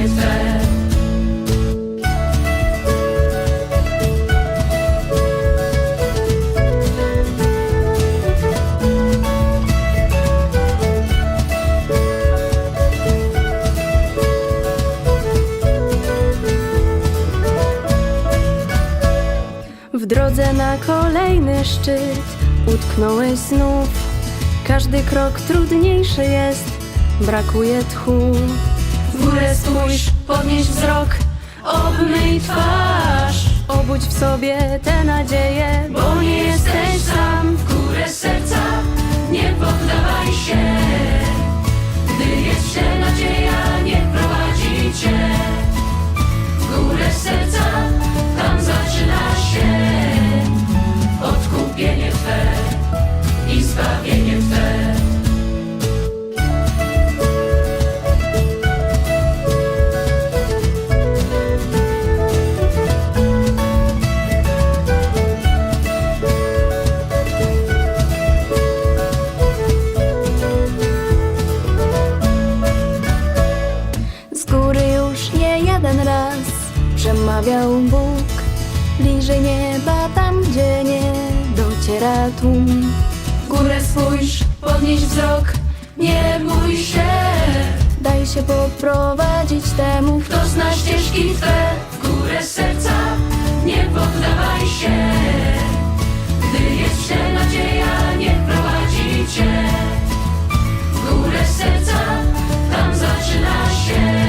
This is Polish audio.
W drodze na kolejny szczyt utknąłeś znów. Każdy krok trudniejszy jest, brakuje tchu. W górę spójrz, podnieś wzrok, obmyj twarz, Obudź w sobie tę nadzieję, bo nie jesteś przemawiał Bóg. Bliżej nieba, tam gdzie nie dociera tłum. W górę spójrz, podnieś wzrok, nie bój się. Daj się poprowadzić temu, Kto zna ścieżki Twe w górę serca, nie poddawaj się. Gdy jeszcze nadzieja nie prowadzi Cię. W górę serca, tam zaczyna się